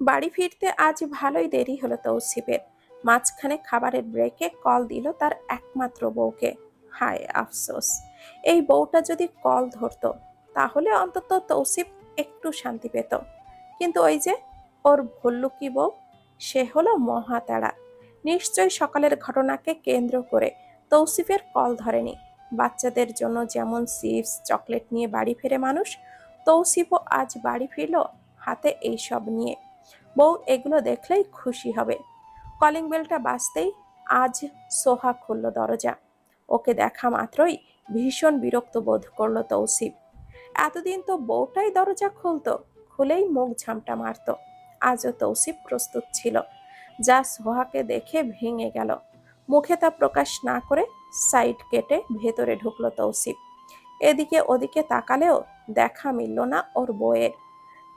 বাড়ি ফিরতে আজ ভালোই দেরি হলো তৌসিফের। মাঝখানে খাবারের ব্রেকে কল দিল তার একমাত্র বউকে। হায় আফসোস, এই বউটা যদি কল ধরতো, তাহলে অন্তত তৌসিফ একটু শান্তি পেত। কিন্তু ওই যে ওর ভল্লুকি বউ, সে হলো মহাতারা। নিশ্চয় সকালের ঘটনাকে কেন্দ্র করে তৌসিফের কল ধরেনি। বাচ্চাদের জন্য যেমন চিপস চকলেট নিয়ে বাড়ি ফেরে মানুষ, তৌসিফও আজ বাড়ি ফিরল হাতে এইসব নিয়ে। বউ এগুলো দেখলেই খুশি হবে। কলিং বেলটা বাজতেই আজ সোহা খুলল দরজা। ওকে দেখা মাত্রই ভীষণ বিরক্ত বোধ করল তৌসিফ। এতদিন তো বউটাই দরজা খুলতো, খুলেই মুখ ঝামটা মারতো। আজও তৌসিফ প্রস্তুত ছিল। যা সোহাকে দেখে ভেঙে গেল। মুখে তা প্রকাশ না করে সাইড কেটে ভেতরে ঢুকলো তৌসিফ। এদিকে ওদিকে তাকালেও দেখা মিলল না ওর বইয়ের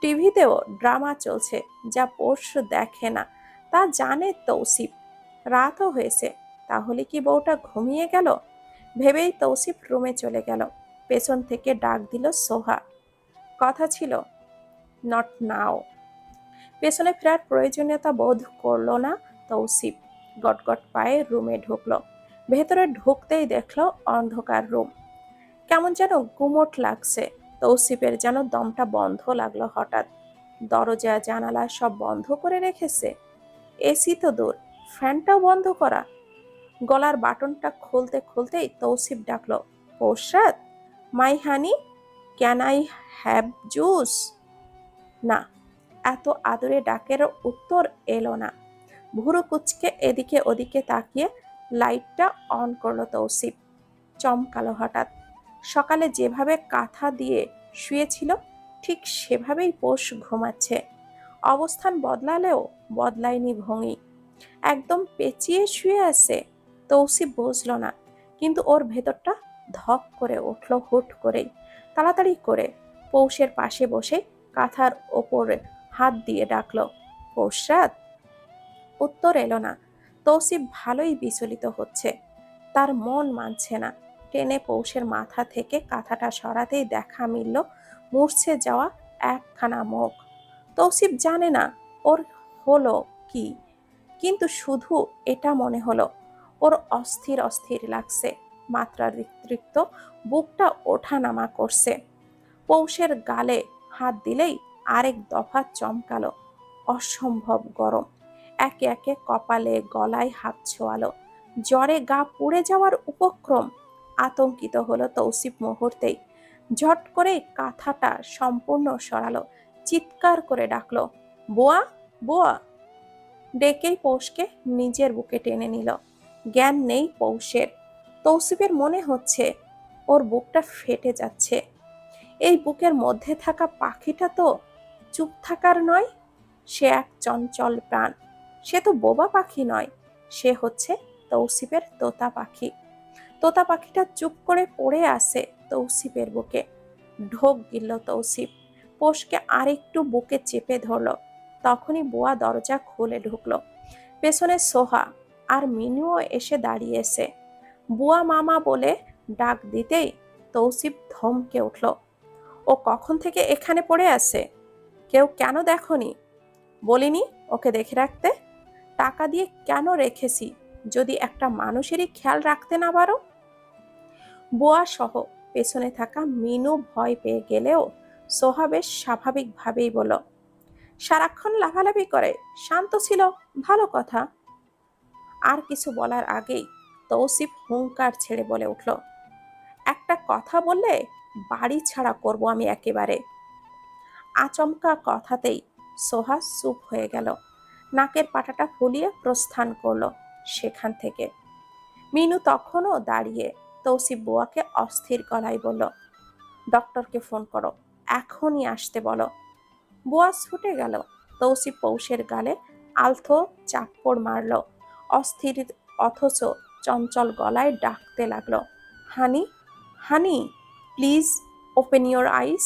টিভিতেও ড্রামা চলছে, যা পরশু দেখে না। তা জানে তৌসিফ। রাতও হয়েছে, তাহলে কি বউটা ঘুমিয়ে গেল? ভেবেই তৌসিফ রুমে চলে গেল। পেছন থেকে ডাক দিল সোহা। কথা ছিল, নট নাও। পেছনে ফেরার প্রয়োজনীয়তা বোধ করল না তৌসিফ। গটগট পায়ে রুমে ঢুকলো। ভেতরে ঢুকতেই দেখল অন্ধকার রুম। কেমন যেন গুমট লাগছে। তৌসিফের যেন দমটা বন্ধ লাগল হঠাৎ। দরজা, জানালা সব বন্ধ করে রেখেছে। এসি তো দূর, ফ্যানটাও বন্ধ করা। গলার বাটনটা খুলতে খুলতেই তৌসিফ ডাকলো Poshrat my honey, can I have juice? না, এত আদরে ডাকের উত্তর এলো না। ভুরু কুচকে এদিকে ওদিকে তাকিয়ে লাইটটা অন করল তৌসিফ। চমকালো হঠাৎ। সকালে যেভাবে কাঁথা দিয়ে শুয়েছিল, ঠিক সেভাবেই পোষ ঘুমাচ্ছে। অবস্থান বদলালেও বদলায়নি ভঙ্গি। একদম পেঁচিয়ে শুয়ে আছে তৌসিফ বুঝল না, কিন্তু ওর ভেতরটা ধপ করে উঠল হুট করেই, তাড়াতাড়ি করে পৌষের পাশে বসে কাঁথার ওপরে হাত দিয়ে ডাকল পৌষরাত উত্তর এলো না তৌসিফ ভালোই বিচলিত হচ্ছে, তার মন মানছে না। টেনে পৌষের মাথা থেকে কাঁথাটা সরাতেই দেখা মিলল মূর্ছে যাওয়া একখানা মুখ। তৌসিফ জানে না ওর হলো কি, কিন্তু শুধু এটা মনে হলো, ওর অস্থির অস্থির লাগছে মাত্রাতিরিক্ত বুকটা ওঠানামা করছে। পৌষের গালে হাত দিলেই আরেক দফা চমকালো, অসম্ভব গরম, একে একে কপালে গলায় হাত ছোয়ালো, জ্বরে গা পুড়ে যাওয়ার উপক্রম আতঙ্কিত হলো তৌসিফ মুহূর্তেই। ঝট করে কাঁথাটা সম্পূর্ণ সরালো, চিৎকার করে ডাকলো, বোয়া বোয়া। ডেকেই পৌষকে নিজের বুকে টেনে নিল। জ্ঞান নেই পৌষের। তৌসিফের মনে হচ্ছে ওর বুকটা ফেটে যাচ্ছে। এই বুকের মধ্যে থাকা পাখিটা তো চুপ থাকার নয়, সে এক চঞ্চল প্রাণ। সে তো বোবা পাখি নয়, সে হচ্ছে তৌসিফের তোতা পাখি। তোতা পাখিটা চুপ করে পড়ে আসে তৌসিফের বুকে। ঢোক গিলল তৌসিফ। পোষকে আরেকটু বুকে চেপে ধরল। তখনই বুয়া দরজা খুলে ঢুকলো। পেছনে সোহা আর মিনুও এসে দাঁড়িয়েছে। বুয়া মামা বলে ডাক দিতেই তৌসিফ ধমকে উঠল, ও কখন থেকে এখানে পড়ে আছে? কেউ কেন দেখনি? বলিনি ওকে দেখে রাখতে। টাকা দিয়ে কেন রেখেছি? যদি একটা মানুষেরই খেয়াল রাখতে না পারো বোয়া সহ পেছনে থাকা মিনু ভয় পেয়ে গেলেও সোহা বেশ স্বাভাবিকভাবেই বলল, সারাক্ষণ লাফালাফি করে, শান্ত ছিল, ভালো কথা। আর কিছু বলার আগেই তৌসিফ হুঙ্কার ছেড়ে বলে উঠল, একটা কথা বললে বাড়ি ছাড়া করব আমি একেবারে। আচমকা কথাতেই সোহা চুপ হয়ে গেল, নাকের পাটাটা ফুলিয়ে প্রস্থান করল সেখান থেকে। মিনু তখনও দাঁড়িয়ে তৌসিফ বুয়াকে অস্থির গলায় বলল, ডক্টরকে ফোন করো, এখনই আসতে বলো। বুয়া ছুটে গেল। তৌসিফ পৌষের গালে আলথো চাপ্পড় মারল। অস্থির অথচ চঞ্চল গলায় ডাকতে লাগল, honey honey, please open your eyes.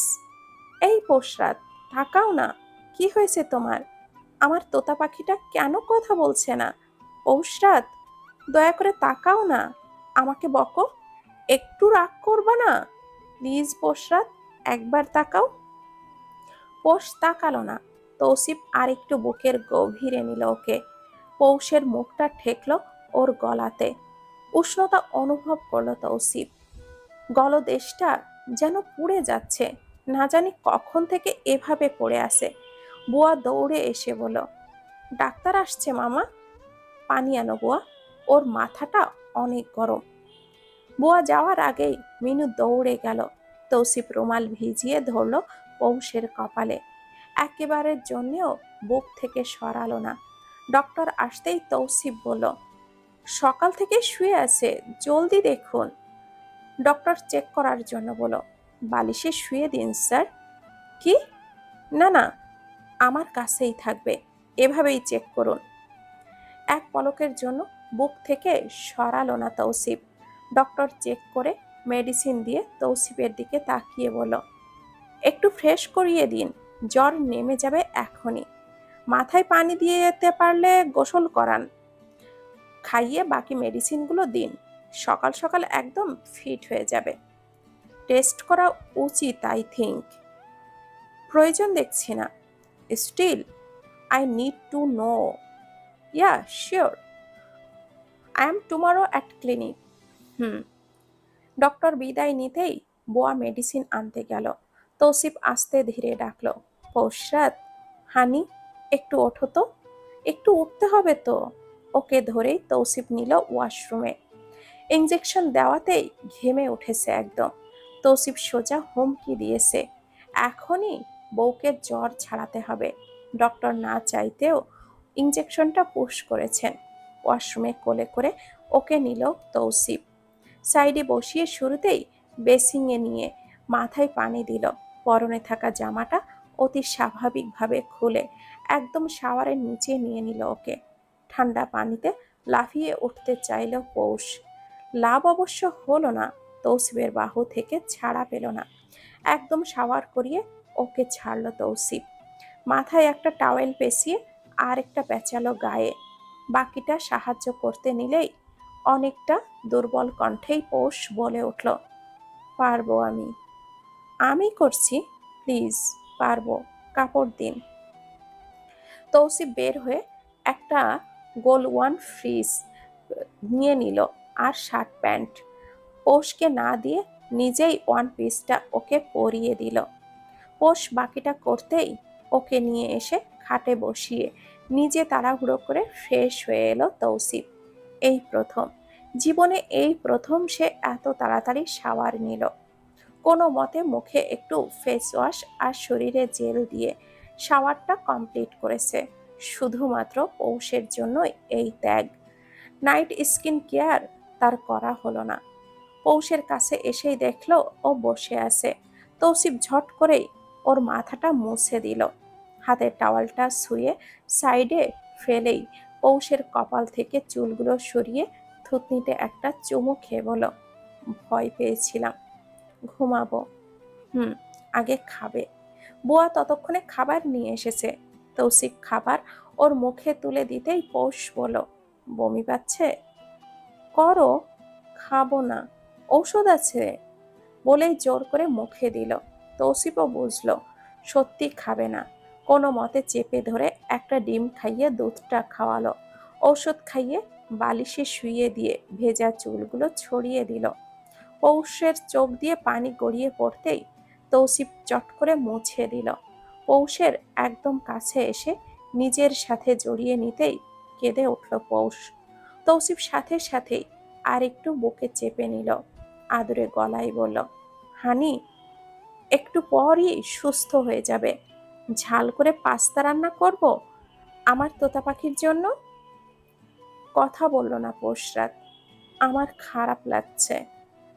এই পোশরাত তাকাও না, কি হয়েছে তোমার? আমার তোতা পাখিটা কেন কথা বলছে না? পৌষরাত, দয়া করে তাকাও না, আমাকে বকো। একটু রাগ করবা না? প্লিজ পোশরাত একবার তাকাও। পোষ তাকালো না। তৌসিফ আরেকটু বুকের গভীরে নিল ওকে। পৌষের মুখটা ঠেকল ওর গলাতে। উষ্ণতা অনুভব করল তৌসিফ। গলদেশটা যেন পুড়ে যাচ্ছে। না জানি কখন থেকে এভাবে পড়ে আসে বুয়া দৌড়ে এসে বলল, ডাক্তার আসছে মামা? পানি আনো বুয়া। ওর মাথাটা অনেক গরম। বুয়া যাওয়ার আগেই মিনু দৌড়ে গেল। তৌসিফ রুমাল ভিজিয়ে ধরল পৌষের কপালে। একেবারের জন্যেও বুক থেকে সরালো না। ডক্টর আসতেই তৌসিফ বলল, সকাল থেকে শুয়ে আছে, জলদি দেখুন। ডক্টর চেক করার জন্য বলো বালিশে শুয়ে দিন, স্যার। কি? না না, আমার কাছেই থাকবে, এভাবেই চেক করুন। এক পলকের জন্য বুক থেকে সরালো না তৌসিফ। ডক্টর চেক করে মেডিসিন দিয়ে তৌসিফের দিকে তাকিয়ে বলল, একটু ফ্রেশ করিয়ে দিন, জ্বর নেমে যাবে এখনই। মাথায় পানি দিয়ে যেতে পারলে গোসল করান। খাইয়ে বাকি মেডিসিনগুলো দিন, সকাল সকাল একদম ফিট হয়ে যাবে। টেস্ট করা উচিত, আই থিঙ্ক। প্রয়োজন দেখছি না। Still, I need to know. Yeah, sure. I am tomorrow at clinic. Hmm. Doctor বিদায় নিতেই বোয়া মেডিসিন আনতে গেল। তৌসিফ আস্তে ধীরে ডাকলো পৌষরাত হানি, একটু ওঠো তো, একটু উঠতে হবে তো? ওকে ধরেই তৌসিফ নিল ওয়াশরুমে। ইঞ্জেকশন দেওয়াতেই ঘেমে উঠেছে একদম। তৌসিফ সোজা হুমকি দিয়েছে, এখনই বউকে জ্বর ছাড়াতে হবে। ডক্টর না চাইতেও ইঞ্জেকশনটা পুশ করেছেন। ওয়াশরুমে কোলে করে ওকে নিল তৌসিফ। সাইডে বসিয়ে শুরুতেই বেসিংয়ে নিয়ে মাথায় পানি দিল। পরনে থাকা জামাটা অতি স্বাভাবিকভাবে খুলে একদম শাওয়ারের নিচে নিয়ে নিল ওকে। ঠান্ডা পানিতে লাফিয়ে উঠতে চাইল পৌষ। লাভ অবশ্য হলো না, তৌসিফের বাহু থেকে ছাড়া পেল না। একদম শাওয়ার করিয়ে ওকে ছাড়ল তৌসিফ। মাথায় একটা টাওয়েল পেঁচিয়ে আর একটা পেঁচালো গায়ে। বাকিটা সাহায্য করতে নিলেই অনেকটা দুর্বল কণ্ঠেই পৌষ বলে উঠল, পারব আমি। আমি করছি, প্লিজ, পারব, কাপড় দিন। তৌসিফ বের হয়ে একটা গোল ওয়ান ফ্রিজ নিয়ে নিল আর শার্ট প্যান্ট। পোষকে না দিয়ে নিজেই ওয়ান পিসটা ওকে পরিয়ে দিল। পোষ বাকিটা করতেই ওকে নিয়ে এসে খাটে বসিয়ে নিজে তাড়াহুড়ো করে ফ্রেশ হয়ে এলো তৌসিফ। এই প্রথম। জীবনে এই প্রথম সে এত তাড়াতাড়ি শাওয়ার নিল। কোনো মতে মুখে একটু ফেস ওয়াশ আর শরীরে জেল দিয়ে শাওয়ারটা কমপ্লিট করেছে। শুধুমাত্র পৌষের জন্য এই ত্যাগ। নাইট স্কিন কেয়ার তার করা হলো না। পৌষের কাছে এসেই দেখল ও বসে আছে। তৌসিফ ঝট করেই ওর মাথাটা মুছে দিল। হাতের টাওয়ালটা শুয়ে সাইডে ফেলেই পৌষের কপাল থেকে চুলগুলো সরিয়ে থুতনিতে একটা চুমু খেয়ে বলো ভয় পেয়েছিলাম, ঘুমাবো। হুম, আগে খাবে। বুয়া ততক্ষণে খাবার নিয়ে এসেছে। তৌসিফ খাবার ওর মুখে তুলে দিতেই পৌষ বলো বমি পাচ্ছে? করো, খাব না, ঔষধ আছে। বলেই জোর করে মুখে দিল। তৌসিফও বুঝলো, সত্যি খাবে না। কোনো মতে চেপে ধরে একটা ডিম খাইয়ে দুধটা খাওয়ালো। ঔষধ খাইয়ে বালিশে শুইয়ে দিয়ে ভেজা চুলগুলো ছড়িয়ে দিল। পৌষের চোখ দিয়ে পানি গড়িয়ে পড়তেই তৌসিফ চট করে মুছে দিল। পৌষের একদম কাছে এসে নিজের সাথে জড়িয়ে নিতেই কেঁদে উঠল পৌষ। তৌসিফ সাথে সাথেই আর একটু বুকে চেপে নিল, আদরে গলায় বলল, হানি, একটু পরই সুস্থ হয়ে যাবে। ঝাল করে পাস্তা রান্না করব আমার তোতা পাখির জন্য? কথা বলল না পোষরাত। আমার খারাপ লাগছে।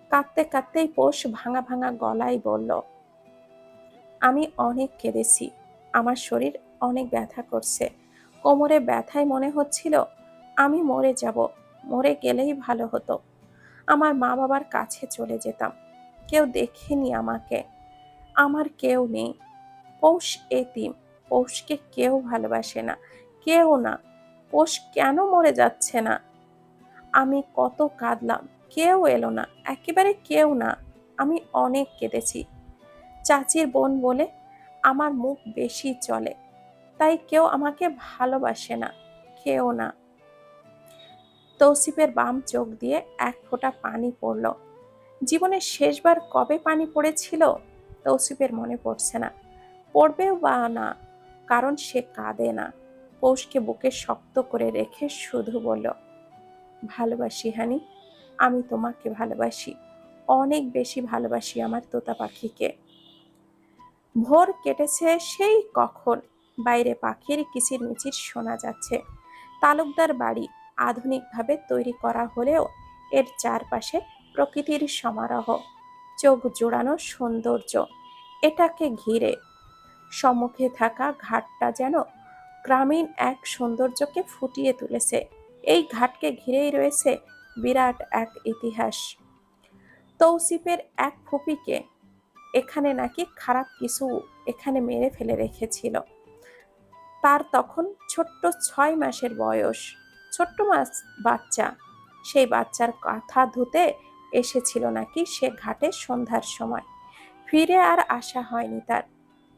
কাঁদতে কাঁদতেই পোষ ভাঙা ভাঙা গলায় বলল, আমি অনেক কেঁদেছি। আমার শরীর অনেক ব্যথা করছে। কোমরে ব্যথায় মনে হচ্ছিল, আমি মরে যাব। মরে গেলেই ভালো হতো। আমার মা বাবার কাছে চলে যেতাম। কেউ দেখেনি আমাকে। আমার কেউ নেই। পৌষ এতিম। পৌষকে কেউ ভালোবাসে না। কেউ না। পৌষ কেন মরে যাচ্ছে না? আমি কত কাঁদলাম, কেউ এলো না, একেবারে কেউ না, আমি অনেক কেঁদেছি। চাচির বোন বলে, আমার মুখ বেশি চলে, তাই কেউ আমাকে ভালোবাসে না, কেউ না। তৌসিফের বাম চোখ দিয়ে এক ফোঁটা পানি পড়ল। জীবনের শেষবার কবে পানি পড়েছিল? তৌসিফের মনে পড়ছে না। পড়বেও বা না, কারণ সে কাঁদে না। পৌষকে বুকে শক্ত করে রেখে শুধু বলল, ভালোবাসি হানি, আমি তোমাকে ভালোবাসি, অনেক বেশি ভালোবাসি আমার তোতা পাখিকে। ভোর কেটেছে সেই কখন বাইরে পাখির কিচির মিচির শোনা যাচ্ছে। তালুকদার বাড়ি আধুনিকভাবে তৈরি করা হলেও এর চারপাশে প্রকৃতির সমারোহ, চোখ জোড়ানো সৌন্দর্য, এটাকে ঘিরে সম্মুখে থাকা ঘাটটা যেন গ্রামীণ এক সৌন্দর্যকে ফুটিয়ে তুলেছে। এই ঘাটকে ঘিরেই রয়েছে বিরাট এক ইতিহাস। তৌসিফের এক ফুপিকে এখানে নাকি খারাপ কিছু এখানে মেরে ফেলে রেখেছিল। তার তখন ছোট্ট ছয় মাসের বয়স। ছোট্ট মাস বাচ্চা। সেই বাচ্চার কাঁথা ধুতে এসেছিল নাকি সে ঘাটে সন্ধ্যার সময়। ফিরে আর আসা হয়নি তার।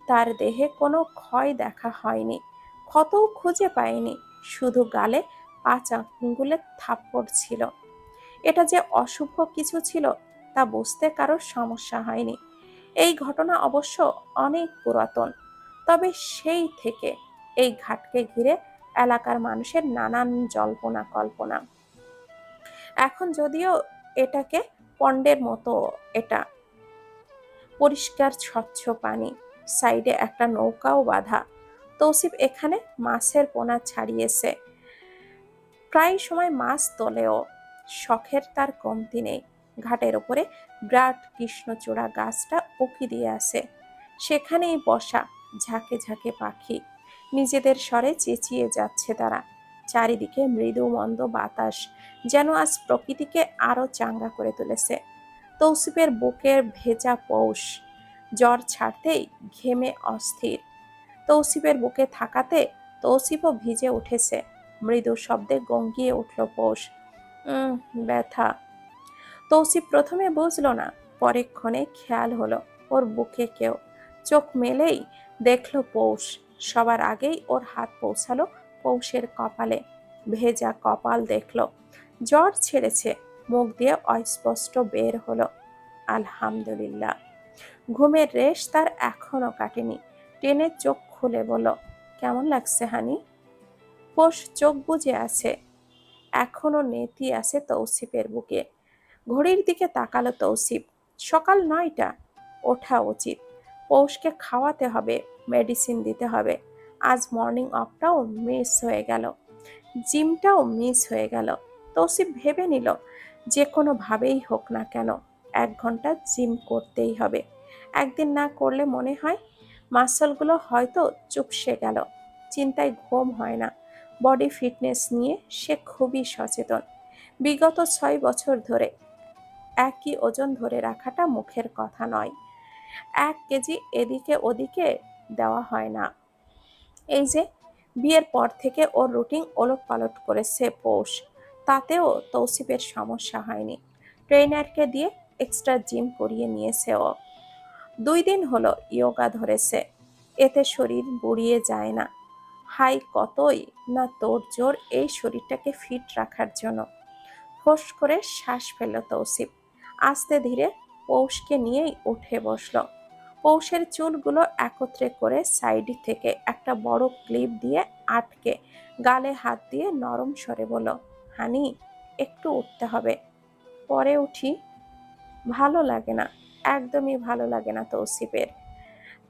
তার দেহে কোনো ক্ষয় দেখা হয়নি। ক্ষতও খুঁজে পায়নি, শুধু গালে পাঁচ আঙ্গুলের থাপ্পড় ছিল। এটা যে অশুভ কিছু ছিল, তা বুঝতে কারোর সমস্যা হয়নি। এই ঘটনা অবশ্য অনেক পুরাতন, তবে সেই থেকে এই ঘাটকে ঘিরে এলাকার মানুষের নানান জল্পনা কল্পনা। এখন যদিও এটাকে পণ্ডের মতো এটা পরিষ্কার, স্বচ্ছ পানি, সাইডে একটা নৌকাও বাঁধা তৌসিফ এখানে মাছের পোনা ছাড়িয়েছে। প্রায় সময় মাছ তোলেও শখের তার কমতি নেই। ঘাটের ওপরে বিরাট কৃষ্ণচূড়া গাছটা উকি দিয়ে আসে সেখানেই বসা ঝাঁকে ঝাঁকে পাখি। নিজেদের স্বরে চেঁচিয়ে যাচ্ছে তারা। চারিদিকে মৃদু মন্দ বাতাস যেন আজ প্রকৃতিকে আরও চাঙ্গা করে তুলেছে। তৌসিফের বুকের ভেজা পৌষ জ্বর ছাড়তেই ঘেমে অস্থির। তৌসিফের বুকে থাকাতে তৌসিফও ভিজে উঠেছে। মৃদু শব্দে গঙ্গিয়ে উঠল পৌষ ব্যথা। তৌসিফ প্রথমে বুঝলো না পরেক্ষণে খেয়াল হলো ওর বুকে কেউ। চোখ মেলেই দেখল পৌষ। সবার আগেই ওর হাত পৌঁছালো পৌষের কপালে। ভেজা কপাল দেখল। জ্বর ছেড়েছে, মুখ দিয়ে অস্পষ্ট বের হলো। আলহামদুলিল্লাহ। ঘুমের রেশ তার এখনও কাটেনি। টেনে চোখ খুলে বলো কেমন লাগছে, হানি? পোষ চোখ বুজে আছে। এখনও নেতি আছে তৌসিফের বুকে। ঘড়ির দিকে তাকালো তৌসিফ। সকাল নয়টা, ওঠা উচিত। পৌষকে খাওয়াতে হবে, মেডিসিন দিতে হবে। আজ মর্নিং অফটাও মিস হয়ে গেল। জিমটাও মিস হয়ে গেল। তৌসিফ ভেবে নিল, যে কোনোভাবেই হোক না কেন, এক ঘণ্টা জিম করতেই হবে। একদিন না করলে মনে হয় মাসলগুলো হয়তো চুপসে গেল। চিন্তায় ঘুম হয় না। বডি ফিটনেস নিয়ে সে খুবই সচেতন। বিগত ছয় বছর ধরে একই ওজন ধরে রাখাটা মুখের কথা নয়। এক কেজি এদিকে ওদিকে দেওয়া হয় না। এই যে, বিয়ের পর থেকে ওর রুটিন ওলট পালট করেছে পৌষ। তাতেও তৌসিফের সমস্যা হয়নি। ট্রেনারকে দিয়ে এক্সট্রা জিম করিয়ে নিয়েছে ও। দুই দিন হলো ইয়োগা ধরেছে। এতে শরীর বুড়িয়ে যায় না। হাই কতই না তোর জোর এই শরীরটাকে ফিট রাখার জন্য। ফোস করে শ্বাস ফেলল তৌসিফ। আস্তে ধীরে পৌষকে নিয়েই উঠে বসল। পৌষের চুলগুলো একত্রে করে সাইড থেকে একটা বড় ক্লিপ দিয়ে আটকে গালে হাত দিয়ে নরম সরে বলল, হানি, একটু উঠতে হবে। পরে উঠি, ভালো লাগে না। একদমই ভালো লাগে না তৌসিফের।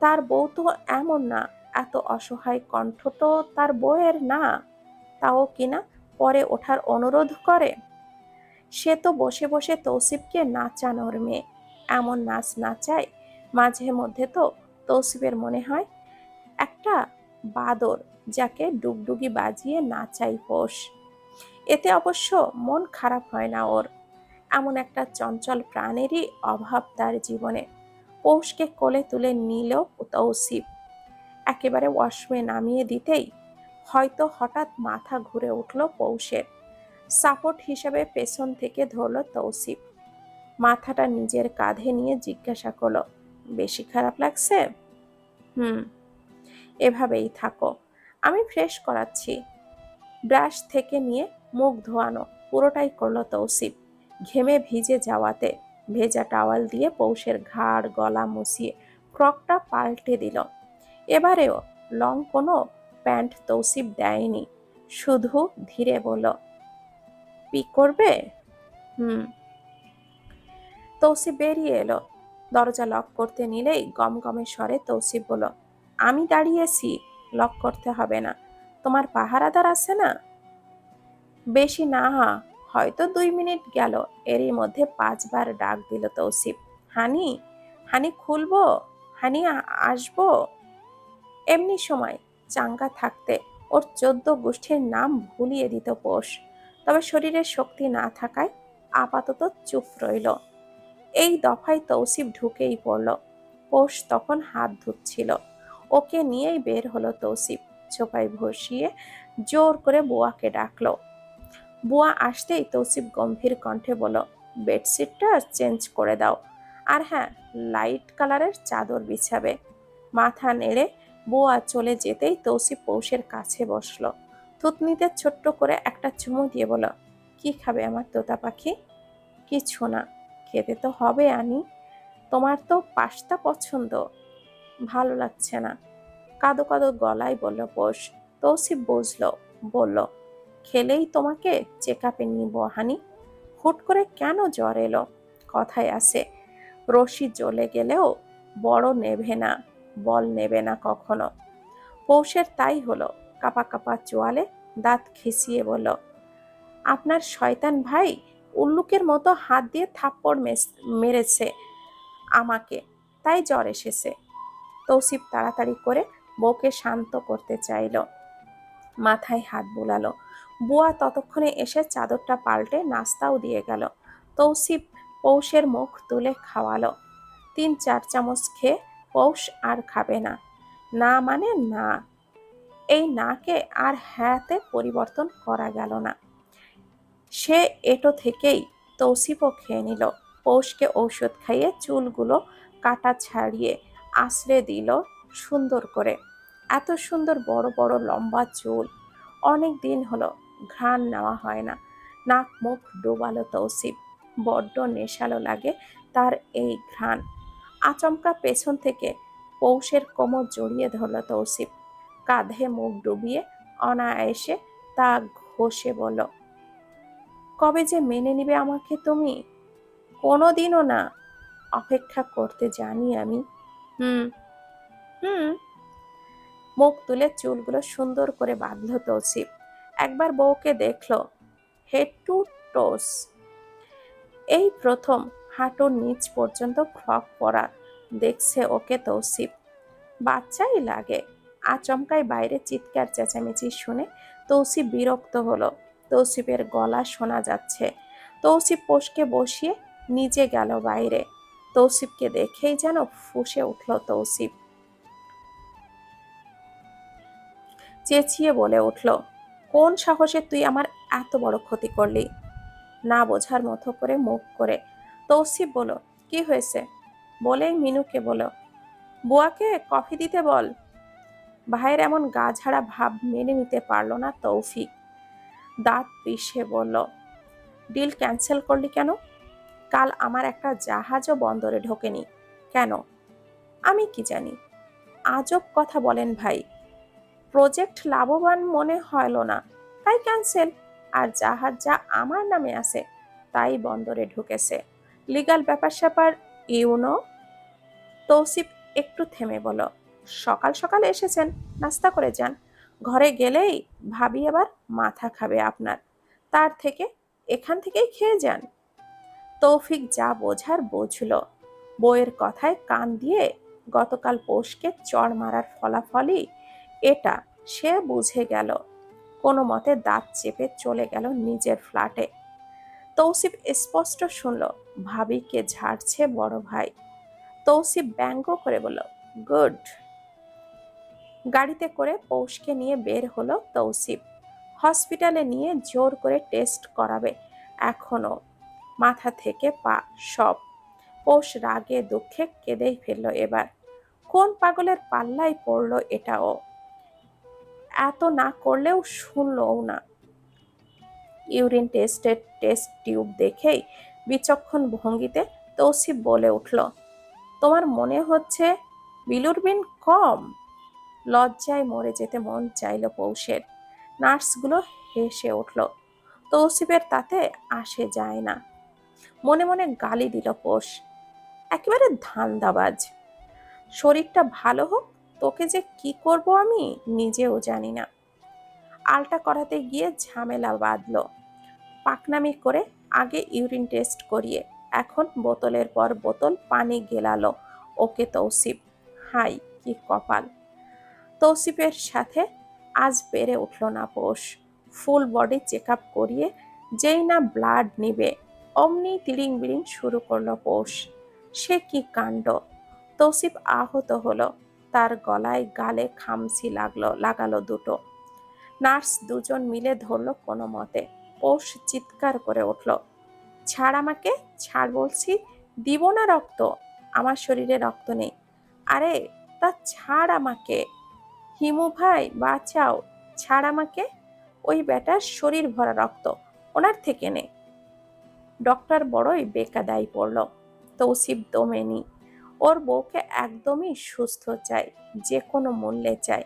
তার বউ তো এমন না, এত অসহায় কণ্ঠ তো তার বউয়ের না, তাও কিনা পরে ওঠার অনুরোধ করে? সে তো বসে বসে তৌসিফকে নাচানোর মেয়ে, এমন নাচ নাচায় মাঝে মধ্যে তো তৌসিফের মনে হয় একটা বাদর যাকে ডুগডুগি বাজিয়ে নাচাই পোষ এতে অবশ্য মন খারাপ হয় না ওর। চঞ্চল প্রাণেরই অভাব তার জীবনে। পৌষকে কোলে তুলে নিল তৌসিফ। একেবারে ওয়াশমে নামিয়ে দিতেই হয়তো হঠাৎ মাথা ঘুরে উঠল পৌষের। সাপোর্ট হিসেবে পেছন থেকে ধরল তৌসিফ। মাথাটা নিজের কাঁধে নিয়ে জিজ্ঞাসা করল, বেশি খারাপ লাগছে? হুম, এভাবেই থাকো, আমি ফ্রেশ করাচ্ছি। ব্রাশ থেকে নিয়ে মুখ ধোয়ানো পুরোটাই করল তৌসিফ। ঘেমে ভিজে যাওয়াতে ভেজা টাওয়াল দিয়ে পৌষের ঘাড়, গলা মুছিয়ে ফ্রকটা পাল্টে দিল। এবারেও লং কোনো প্যান্ট তৌসিফ দেয়নি। শুধু ধীরে বলল, পি করবে? হুম। তৌসিফ বেরিয়ে এলো। দরজা লক করতে নিলেই গম গমগমে স্বরে তৌসিফ বলল, আমি দাঁড়িয়েছি, লক করতে হবে না। তোমার পাহারাদার আছে না? বেশি না হয়তো দুই মিনিট গেল। এরই মধ্যে পাঁচবার ডাক দিল তৌসিফ। হানি হানি খুলবো? হানি আসব? এমনি সময়, চাঙ্গা থাকতে। ওর চোদ্দ গোষ্ঠীর নাম ভুলিয়ে দিত পোষ তবে শরীরের শক্তি না থাকায় আপাতত চুপ রইল। এই দফায় তৌসিফ ঢুকেই পড়ল। পোষ তখন হাত ধুচ্ছিল। ওকে নিয়েই বের হলো তৌসিফ। চোপায় বসিয়ে জোর করে বুয়াকে ডাকলো। বুয়া আসতেই তৌসিফ গম্ভীর কণ্ঠে বলল, বেডশিটটা চেঞ্জ করে দাও। আর হ্যাঁ লাইট কালারের চাদর বিছাবে। মাথা নেড়ে বুয়া চলে যেতেই তৌসিফ পৌষের কাছে বসল। থুতনিতে ছোট্ট করে একটা চুমু দিয়ে বলল, কি খাবে আমার তোতা পাখি? কিছু না, খেতে তো হবে আনি। তোমার তো পাস্তা পছন্দ। ভালো লাগছে না। কাদো কাদো গলায় বলল পোষ। তৌসিফ বুঝলো, বলল খেলেই তোমাকে চেক আপে নিব, হানি। হুট করে কেন জ্বর এলো? কথায় আছে, রশি জ্বলে গেলেও বড় নেভে না, বল নেবে না কখনো। পৌষের তাই হলো, কাপা কাপা চোয়ালে দাঁত খিসিয়ে বলল, আপনার শয়তান ভাই উল্লুকের মতো হাত দিয়ে থাপ্পড় মেরেছে আমাকে, তাই জ্বর এসেছে। তৌসিফ তাড়াতাড়ি করে বউকে শান্ত করতে চাইলো। মাথায় হাত বুলালো বুয়া ততক্ষণে এসে চাদরটা পাল্টে নাস্তাও দিয়ে গেল। তৌসিফ পৌষের মুখ তুলে খাওয়ালো। তিন চার চামচ খেয়ে পৌষ আর খাবে না। না মানে না। এই নাকে আর হ্যাঁতে পরিবর্তন করা গেল না। সে এটো থেকেই তৌসিফও খেয়ে নিল। পৌষকে ঔষধ খাইয়ে চুলগুলো কাটা ছাড়িয়ে আশ্রে দিল সুন্দর করে। এত সুন্দর বড় বড় লম্বা চুল। অনেক দিন হলো ঘ্রাণ নেওয়া হয় না। নাক, মুখ, ডোবালো তৌসিফ, বড্ড নেশালো লাগে তার এই ঘ্রাণ। আচমকা পেছন থেকে পৌষের কোমর জড়িয়ে ধরল তৌসিফ। কাঁধে মুখ ডুবিয়ে অনায়াসে তা ঘষে বলল, কবে যে মেনে নিবে আমাকে তুমি? কোনোদিনও না। অপেক্ষা করতে জানি আমি। হুম হুম। মুখ তুলে চুলগুলো সুন্দর করে বাঁধল তৌসিফ। একবার বউকে দেখল। হেড টু টোস এই প্রথম হাঁটুর নিচ পর্যন্ত ফ্রক পরা দেখছে ওকে তৌসিফ। বাচ্চাই লাগে। আচমকায় বাইরে চিৎকার চেঁচামেচি শুনে তৌসিফ বিরক্ত হলো। তৌসিফের গলা শোনা যাচ্ছে। তৌসিফ পোষকে বসিয়ে নিজে গেল বাইরে। তৌসিফকে দেখেই যেন ফুঁসে উঠল তৌসিফ। চেঁচিয়ে বলে উঠল কোন সাহসে তুই আমার এত বড় ক্ষতি করলি? না বোঝার মতো করে মুখ করে তৌসিফ বলো কি হয়েছে? বলে মিনুকে বলো বুয়াকে কফি দিতে বল। ভাইয়ের এমন গা ঝাড়া ভাব মেনে নিতে পারল না তৌফিক। দাঁত পিষে বলল, ডিল ক্যান্সেল করলি কেন? কাল আমার একটা জাহাজও বন্দরে ঢোকেনি। কেন? আমি কি জানি? আজব কথা বলেন ভাই। প্রজেক্ট লাভবান মনে হলো না। তাই ক্যান্সেল আর জাহাজ যা আমার নামে আছে, তাই বন্দরে ঢুকেছে। লিগাল ব্যাপার স্যাপার ইউনো তৌসিফ একটু থেমে বলো সকাল সকাল এসেছেন, নাস্তা করে যান। ঘরে গেলেই ভাবি আবার মাথা খাবে আপনার। তার থেকে এখান থেকেই খেয়ে যান। তৌফিক যা বোঝার বুঝল। বইয়ের কথায় কান দিয়ে গতকাল পোষকে চড় মারার ফলাফলই এটা সে বুঝে গেল। কোনো মতে দাঁত চেপে চলে গেল নিজের ফ্ল্যাটে। তৌসিফ স্পষ্ট শুনল, ভাবিকে ঝাড়ছে বড় ভাই। তৌসিফ ব্যঙ্গ করে বলল, গুড। গাড়িতে করে পৌষকে নিয়ে বের হলো তৌসিফ। হসপিটালে নিয়ে জোর করে টেস্ট করাবে এখনও। মাথা থেকে পা, সব। পৌষ রাগে দুঃখে কেঁদেই ফেলল এবার। কোন পাগলের পাল্লায় পড়ল এটাও? এত না করলেও শুনলও না। ইউরিন টেস্টের টেস্ট টিউব দেখেই বিচক্ষণ ভঙ্গিতে তৌসিফ বলে উঠল, তোমার মনে হচ্ছে বিলুরবিন কম? লজ্জায় মরে যেতে মন চাইল পৌষের। নার্সগুলো হেসে উঠল, তৌসিফের তাতে আসে যায় না। মনে মনে গালি দিল পোষ, একেবারে ধান্দাবাজ। শরীরটা ভালো হোক তোকে যে কি করব আমি নিজেও জানি না। আলটা করাতে গিয়ে ঝামেলা বাঁধল। পাকনামি করে আগে ইউরিন টেস্ট করিয়ে এখন বোতলের পর বোতল পানি গেলালো ওকে তৌসিফ। হাই, কি কপাল। তৌসিফের সাথে আজ বেড়ে উঠল না পোষ। ফুল বডি চেক আপ করিয়ে যেই না ব্লাড নিবে, অমনি তিরিং বিরিং শুরু করল পোষ। সে কি কাণ্ড? তৌসিফ আহত হলো। তার গলায় গালে খামসি লাগল, লাগালো দুটো। নার্স দুজন মিলে ধরলো কোনো মতে। পোষ চিৎকার করে উঠল, ছাড় আমাকে, ছাড় বলছি, দিব না রক্ত, আমার শরীরে রক্ত নেই। আরে, তা ছাড় আমাকে। হিমু ভাই, বাঁচাও, ছাড় আমাকে। ওই বেটার শরীর ভরা রক্ত, ওনার থেকে নে। ডক্টর বড়ই বেকাদাই পড়ল, তৌসিফ দমেনি ওর বউকে একদমই সুস্থ চাই যে কোনো মূল্যে চাই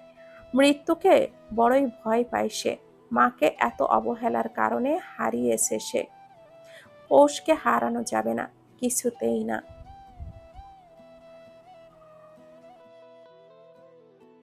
মৃত্যুকে বড়ই ভয় পায় সে। মাকে এত অবহেলার কারণে হারিয়েছে সে। পৌষকে হারানো যাবে না, কিছুতেই না।